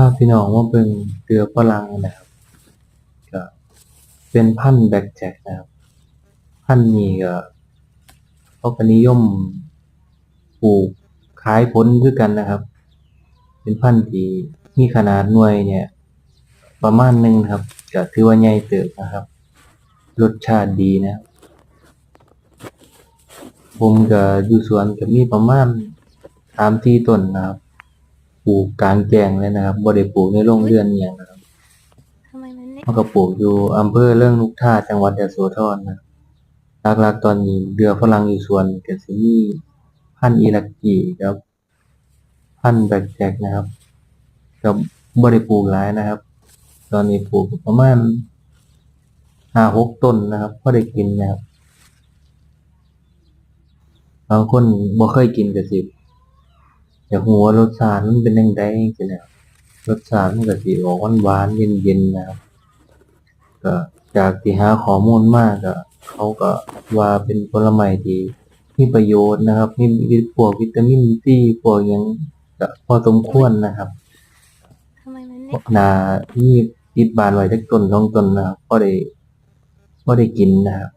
าพี่น้องมาเบิ่งเกลือฝรั่งนะครับก็เป็นพันธุ์แบล็กแจ็คนะครับพันธุ์นี้ก็เขาก็นิยมปลูกขายผลคือกันนะครับ เป็นพันธุ์ที่มีขนาดหน่วยเนี่ย ประมาณหนึ่งครับก็ถือว่าใหญ่เติบนะครับ รสชาติดีนะ ผมก็อยู่สวนก็มีประมาณ3-4ต้นนะครับ ปลูกกลางแจ้งเลยนะครับบ่ได้ปลูกในโรงเรือนอิหยังนะครับทำไมมันไม่เราก็ปลูกอยู่อำเภอเริงนกทาจังหวัดยโสธรนะครับหลักๆตอนนี้เรือฝรั่งอยู่สวนก็สิมีพันธุ์อิรักกี้กับ พันธุ์แบล็กแจ็คนะครับก็บ่ได้ปลูกหลายนะครับ ตอนนี้ปลูกประมาณ5-6ต้นนะครับพอได้กินนะครับบางคนบ่เคยกินก็สิ อยากรู้ว่ารสชาติมันเป็นจั่งใดจังซี้นะครับรสชาติมันก็สิออกหวานๆเย็นๆนะครับก็จากที่หาข้อมูลมาก็เขาก็ว่าเป็นผลไม้ที่มีประโยชน์นะครับมีมีพวกวิตามินซีพวกหยังก็พอสมควรนะครับทำไมมันไม่น่ามีติดบ้านไว้จักต้นสองต้นนะครับพอได้พอได้กินนะครับ